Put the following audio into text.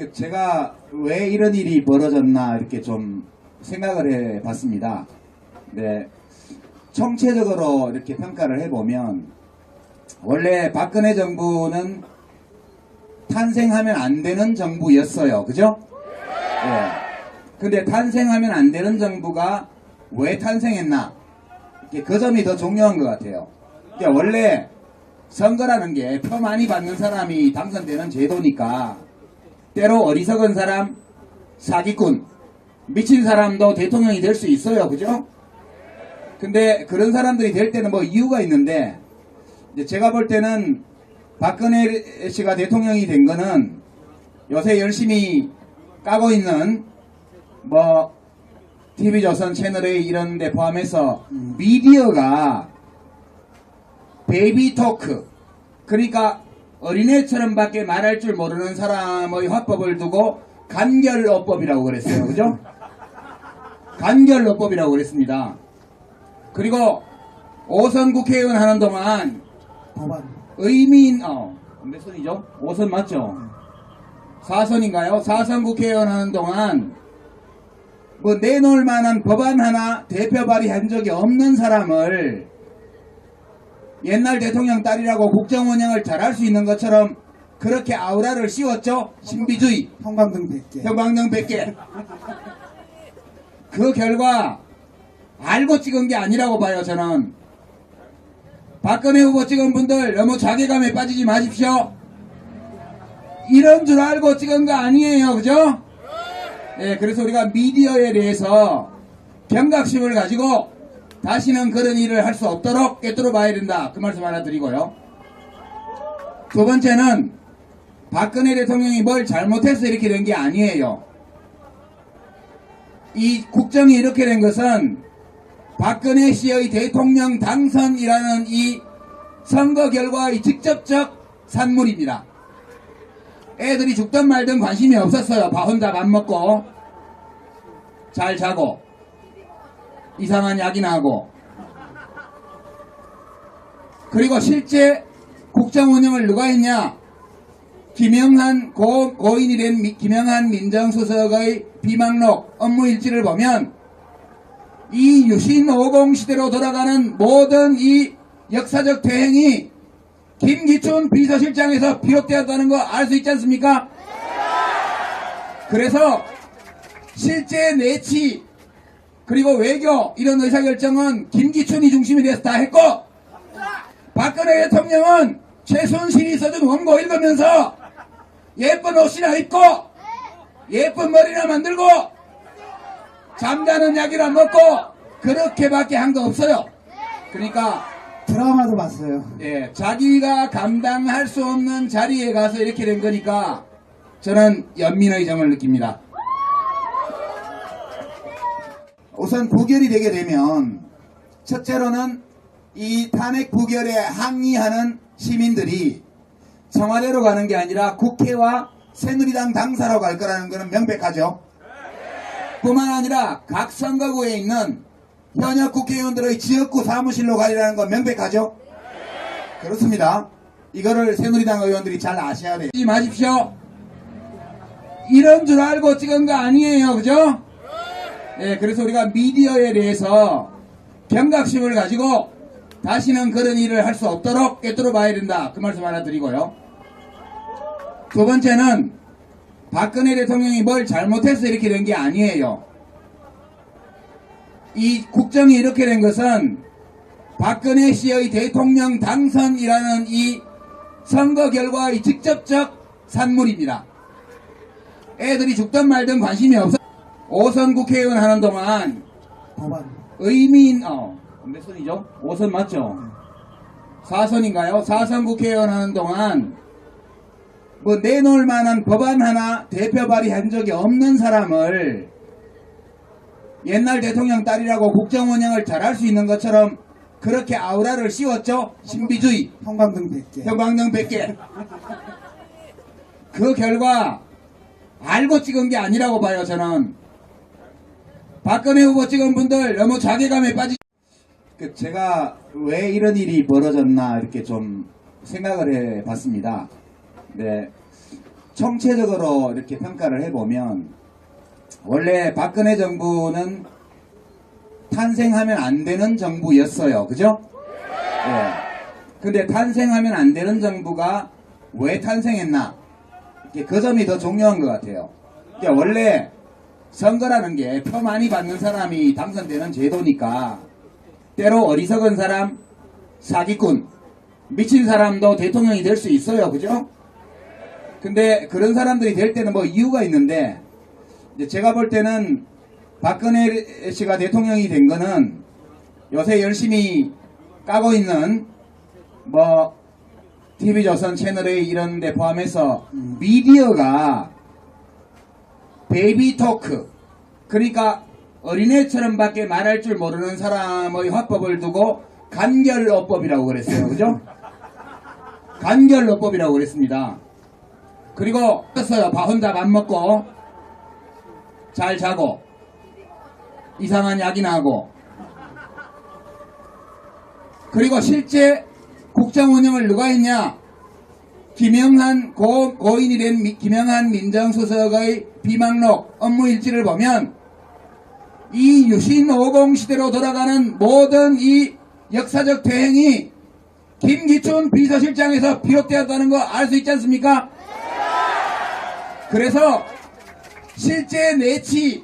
그 제가 왜 이런 일이 벌어졌나 이렇게 좀 생각을 해 봤습니다. 네. 총체적으로 이렇게 평가를 해보면 원래 박근혜 정부는 탄생하면 안 되는 정부였어요. 그죠? 예. 근데 탄생하면 안 되는 정부가 왜 탄생했나? 그 점이 더 중요한 것 같아요. 그러니까 원래 선거라는 게 표 많이 받는 사람이 당선되는 제도니까 때로 어리석은 사람, 사기꾼, 미친 사람도 대통령이 될 수 있어요. 그죠? 근데 그런 사람들이 될 때는 뭐 이유가 있는데 제가 볼 때는 박근혜 씨가 대통령이 된 거는 요새 열심히 까고 있는 뭐 TV조선 채널A 이런 데 포함해서 미디어가 베이비 토크 그러니까 어린애처럼 밖에 말할 줄 모르는 사람의 화법을 두고 간결어법이라고 그랬어요. 그죠? 간결어법이라고 그랬습니다. 그리고 오선 국회의원 하는 동안 의민 어, 몇 선이죠? 5선 맞죠? 4선인가요? 4선 국회의원 하는 동안 뭐 내놓을 만한 법안 하나 대표 발의한 적이 없는 사람을 옛날 대통령 딸이라고 국정 운영을 잘할 수 있는 것처럼 그렇게 아우라를 씌웠죠? 신비주의, 형광등 100개 형광등 100개. 그 결과 알고 찍은 게 아니라고 봐요, 저는. 박근혜 후보 찍은 분들 너무 자괴감에 빠지지 마십시오. 이런 줄 알고 찍은 거 아니에요, 그죠? 예, 그래서 우리가 미디어에 대해서 경각심을 가지고 다시는 그런 일을 할 수 없도록 꿰뚫어 봐야 된다. 그 말씀 하나 드리고요. 두 번째는 박근혜 대통령이 뭘 잘못해서 이렇게 된 게 아니에요. 이 국정이 이렇게 된 것은 박근혜 씨의 대통령 당선이라는 이 선거 결과의 직접적 산물입니다. 애들이 죽든 말든 관심이 없었어요. 밥 혼자 밥 먹고 잘 자고 이상한 약이나 하고 그리고 실제 국정 운영을 누가 했냐? 김영한 고, 고인이 된 미- 김영한 민정수석의 비망록 업무 일지를 보면 이 유신 50 시대로 돌아가는 모든 이 역사적 대행이 김기춘 비서실장에서 비롯되었다는 거 알 수 있지 않습니까? 그래서 실제 내치 그리고 외교 이런 의사결정은 김기춘이 중심이 돼서 다 했고 박근혜 대통령은 최순실이 써준 원고 읽으면서 예쁜 옷이나 입고 예쁜 머리나 만들고 잠자는 약이나 먹고 그렇게밖에 한 거 없어요. 그러니까 드라마도 봤어요 예, 자기가 감당할 수 없는 자리에 가서 이렇게 된 거니까 저는 연민의 점을 느낍니다. 우선 부결이 되게 되면 첫째로는 이 탄핵 부결에 항의하는 시민들이 청와대로 가는 게 아니라 국회와 새누리당 당사로 갈 거라는 것은 명백하죠. 뿐만 아니라 각 선거구에 있는 현역 국회의원들의 지역구 사무실로 가리라는 건 명백하죠? 그렇습니다. 이거를 새누리당 의원들이 잘 아셔야 돼요. 잊지 마십시오. 이런 줄 알고 찍은 거 아니에요. 그죠? 예, 그래서 우리가 미디어에 대해서 경각심을 가지고 다시는 그런 일을 할 수 없도록 꿰뚫어 봐야 된다. 그 말씀 하나 드리고요. 두 번째는 박근혜 대통령이 뭘 잘못해서 이렇게 된 게 아니에요. 이 국정이 이렇게 된 것은 박근혜 씨의 대통령 당선이라는 이 선거 결과의 직접적 산물입니다. 애들이 죽든 말든 관심이 없어. 오선 국회의원 하는 동안 법안 의민, 어, 몇 선이죠? 5선 맞죠? 4선인가요? 4선 국회의원 하는 동안 뭐 내놓을 만한 법안 하나 대표 발의한 적이 없는 사람을 옛날 대통령 딸이라고 국정 운영을 잘할 수 있는 것처럼 그렇게 아우라를 씌웠죠? 신비주의, 형광등 100개 형광등 100개. 그 결과 알고 찍은 게 아니라고 봐요, 저는. 박근혜 후보 찍은 분들 너무 자괴감에 빠지. 그 제가 왜 이런 일이 벌어졌나 이렇게 좀 생각을 해 봤습니다. 네. 총체적으로 이렇게 평가를 해보면 원래 박근혜 정부는 탄생하면 안 되는 정부였어요. 그죠? 예. 근데 탄생하면 안 되는 정부가 왜 탄생했나? 그 점이 더 중요한 것 같아요. 그러니까 원래 선거라는 게 표 많이 받는 사람이 당선되는 제도니까 때로 어리석은 사람, 사기꾼, 미친 사람도 대통령이 될 수 있어요. 그죠? 근데 그런 사람들이 될 때는 뭐 이유가 있는데 제가 볼 때는 박근혜 씨가 대통령이 된 거는 요새 열심히 까고 있는 뭐 TV조선 채널A 이런 데 포함해서 미디어가 베이비 토크 그러니까 어린애처럼 밖에 말할 줄 모르는 사람의 화법을 두고 간결어법이라고 그랬어요. 그죠? 간결어법이라고 그랬습니다. 그리고 떴어요. 밥 혼자 밥 먹고 잘 자고 이상한 약이나 하고 그리고 실제 국정 운영을 누가 했냐? 김영한 고, 고인이 된 미- 김영한 민정수석의 비망록 업무 일지를 보면 이 유신 50 시대로 돌아가는 모든 이 역사적 대행이 김기춘 비서실장에서 비롯되었다는 거 알 수 있지 않습니까? 그래서 실제 내치